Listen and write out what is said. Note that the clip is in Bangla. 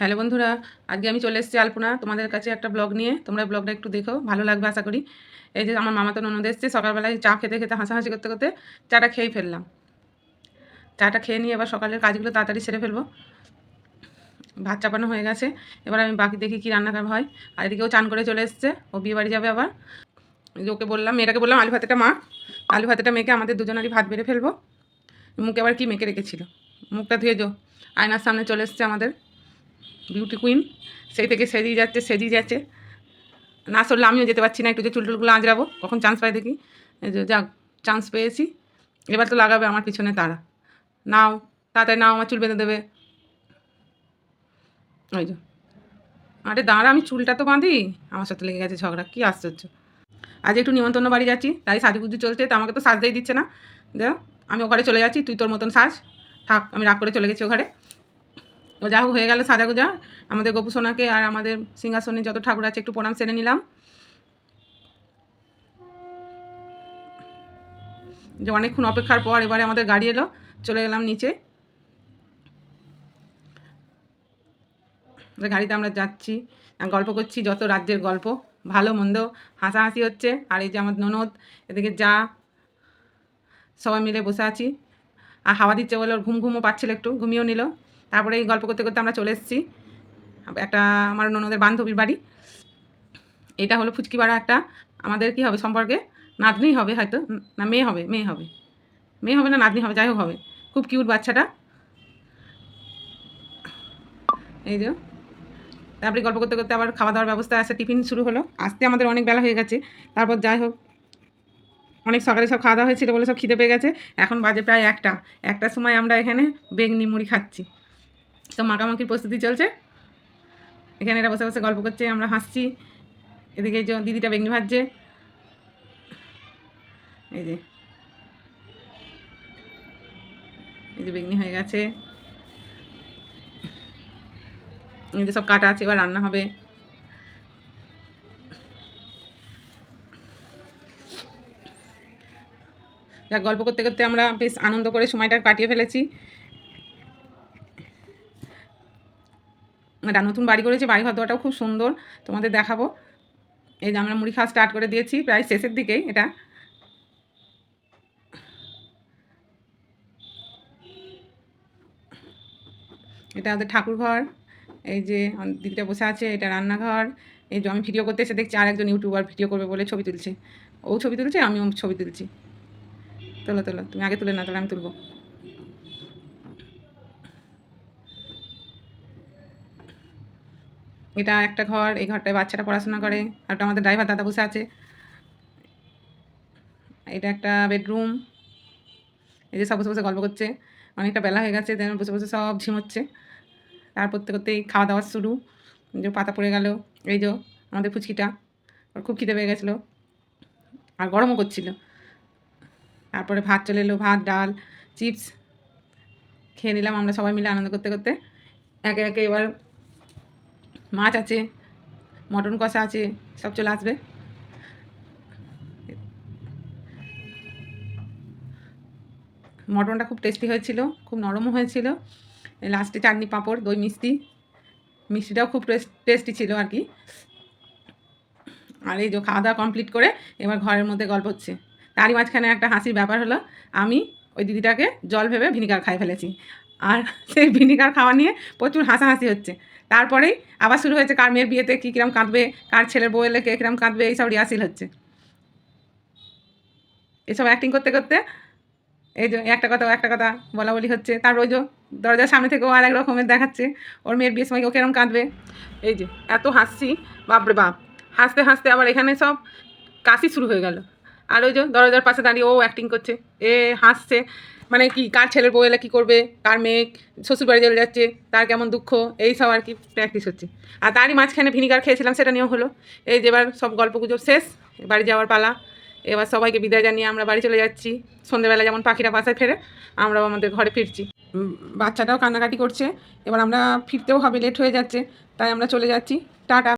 হ্যালো বন্ধুরা, আজকে আমি চলে এসেছি আলপনা তোমাদের কাছে একটা ব্লগ নিয়ে। তোমরা ব্লগটা একটু দেখো, ভালো লাগবে আশা করি। এই যে আমার মামা তো ননদ এসছে, সকালবেলায় চা খেতে খেতে, হাসাহাসি করতে করতে চাটা খেয়েই ফেললাম। চাটা খেয়ে নিয়ে এবার সকালের কাজগুলো তাড়াতাড়ি সেরে ফেলব। ভাত চাপানো হয়ে গেছে, এবার আমি বাকি দেখি কী রান্না করা হয়। আর এদিকেও চান করে চলে এসছে, ও বিয়ে বাড়ি যাবে আবার। ওকে বললাম, মেয়েটাকে বললাম, আলু ভাতেটা মা, আলু ভাতেটা মেখে আমাদের দুজনেরই ভাত বেড়ে ফেলব। মুখে আবার কি মেখে রেখেছিল? মুখটা ধুয়ে যো আয়নার সামনে চলে এসছে আমাদের। বিউটি কুইন সেই থেকে সেজিয়ে যাচ্ছে সেজিয়ে যাচ্ছে। না সরলে আমিও যেতে পারছি না, একটু যে চুল টুলগুলো আঁচড়াবো, কখন চান্স পাই দেখি। যাক চান্স পেয়েছি। এবার তো লাগাবে আমার পিছনে তারা। নাও, তাড়াতাড়ি নাও, আমার চুল বেঁধে দেবে। ওই যে। আরে দাঁড়া, আমি চুলটা তো বাঁধি। আমার সাথে লেগে গেছে ঝগড়া, কী আশ্চর্য। আজ একটু নিমন্ত্রণ বাড়ি যাচ্ছি, তাই সাজুগুজু চলছে, তা আমাকে তো সাজতেই দিচ্ছে না। দেখ, আমি ওখানে চলে যাচ্ছি, তুই তোর মতন সাজ। থাক, আমি রাগ করে চলে গেছি ওখানে ও যা হোক, হয়ে গেল সাজা গোজা। আমাদের গোপু সোনাকে আর আমাদের সিংহাসনে যত ঠাকুর আছে, একটু প্রণাম সেরে নিলাম। যে অনেকক্ষণ অপেক্ষার পর এবারে আমাদের গাড়ি এলো, চলে গেলাম নিচে। গাড়িতে আমরা যাচ্ছি, গল্প করছি, যত রাজ্যের গল্প, ভালো, মন্দ, হাসাহাসি হচ্ছে। আর এই যে আমার ননদ, এদিকে যা, সবাই মিলে বসে আছি। আর হাওয়া দিচ্ছে বলে ওর ঘুম ঘুমও পাচ্ছিল একটু, ঘুমিয়েও নিল। তারপরে এই গল্প করতে করতে আমরা চলে এসেছি। একটা আমার ননদের বান্ধবীর বাড়ি। এটা হলো ফুচকিপাড়া একটা। আমাদের কি হবে সম্পর্কে? নাতনি হবে হয়তো। না, মেয়ে হবে মেয়ে হবে। মেয়ে হবে না, নাতনি হবে, যাই হোক হবে। খুব কিউট বাচ্চাটা। এই যে। তারপরে গল্প করতে করতে আবার খাওয়া দাওয়ার ব্যবস্থা আছে, টিফিন শুরু হলো। আসতে আমাদের অনেক বেলা হয়ে গেছে। তারপর যাই হোক। অনেক সকালে সব খাওয়া দাওয়া হয়েছিল বলে সব খিদে পেয়ে গেছে। এখন বাজে প্রায় একটা। একটার সময় আমরা এখানে বেগনি মুড়ি খাচ্ছি। তো মাখামাখির প্রস্তুতি চলছে। এখানে এরা বসে বসে গল্প করছে, আমরা হাসছি। এদিকে যে দিদিটা বেগনি ভাজছে। এই যে। এই যে বেগনি হয়ে গেছে। এই যে সব কাটা আছে, এবার রান্না হবে। যা গল্প করতে করতে আমরা বেশ আনন্দ করে সময়টা কাটিয়ে ফেলেছি। এটা নতুন বাড়ি করেছি বাড়ি ঘর দোয়াটাও খুব সুন্দর, তোমাদের দেখাবো। এই যে আমরা মুড়ি খাওয়া স্টার্ট করে দিয়েছি, প্রায় শেষের দিকেই এটা। এটা আমাদের ঠাকুর ঘর, এই যে দিদিটা বসে আছে, এটা রান্নাঘর। এই যে আমি ভিডিও করতে এসে দেখছি আরেকজন ইউটিউবার ভিডিও করবে বলে ছবি তুলছে। ও ছবি তুলছে, আমিও ছবি তুলছি। তোলো তোলো, তুমি আগে তুলে না তাহলে আমি তুলবো। এটা একটা ঘর, এই ঘরটায় বাচ্চাটা পড়াশোনা করে, আর আমাদের ড্রাইভার দাদা বসে আছে। এটা একটা বেডরুম এই যে সব বসে বসে গল্প করছে। অনেকটা বেলা হয়ে গেছে যেন বসে বসে সব ঝিমোচ্ছে তার করতে করতেই খাওয়া দাওয়া শুরু। যে পাতা পড়ে গেল, এই যে আমাদের ফুচকিটা। ওর খুব খিদে পেয়ে গেছিল, আর গরমও করছিল। তারপরে ভাত চলে এলো, ভাত, ডাল, চিপস, খেয়ে নিলাম আমরা সবাই মিলে আনন্দ করতে করতে। একে একে এবার মাছ আছে, মটন কষা আছে, সব চলে আসবে। মটনটা খুব টেস্টি হয়েছিল, খুব নরমও হয়েছিল। লাস্টে চাটনি পাঁপড়, দই মিষ্টি। মিষ্টিটাও খুব টেস্টি ছিল আর কি। আর এই যে খাওয়া দাওয়া কমপ্লিট করে এবার ঘরের মধ্যে গল্প হচ্ছে। তারই মাঝখানে একটা হাসির ব্যাপার হলো, আমি ওই দিদিটাকে জল ভেবে ভিনিগার খাই ফেলেছি। আর সেই ভিনিগার খাওয়া নিয়ে প্রচুর হাসাহাসি হচ্ছে। তারপরেই আবার শুরু হয়েছে কার মেয়ের বিয়েতে কী কিরম কাঁদবে, কার ছেলের বউ এলে কে কিরম কাঁদবে, এইসব রিহার্সিল হচ্ছে। এসব অ্যাক্টিং করতে করতে এই যে একটা কথা একটা কথা বলা বলি হচ্ছে, তার ওই যে দরজার সামনে থেকে আর এক রকমের দেখাচ্ছে, ওর মেয়ের বিয়ের সময় ও কিরম কাঁদবে? এই যে এত হাসছি, বাপরে বাপ। হাসতে হাসতে আবার এখানে সব কাশি শুরু হয়ে গেল। আর ওই যে দরজার পাশে দাঁড়িয়ে ও অ্যাক্টিং করছে। এ হাসছে। মানে কি, কার ছেলের বউ এলে কী করবে, কার মেয়ে শ্বশুর বাড়ি চলে যাচ্ছে, তার কেমন দুঃখ, এই সব আর কি প্র্যাকটিস হচ্ছে। আর তারই মাঝখানে ভিনিগার খেয়েছিলাম, সেটা নিয়েও হলো। এই যে এবার সব গল্প গুজব শেষ, বাড়ি যাওয়ার পালা। এবার সবাইকে বিদায় জানিয়ে আমরা বাড়ি চলে যাচ্ছি। সন্ধ্যেবেলা যেমন পাখিরা বাসায় ফেরে, আমরাও আমাদের ঘরে ফিরছি। বাচ্চাটাও কান্নাকাটি করছে, এবার আমরা ফিরতেও হবে লেট হয়ে যাচ্ছে, তাই আমরা চলে যাচ্ছি। টাটা।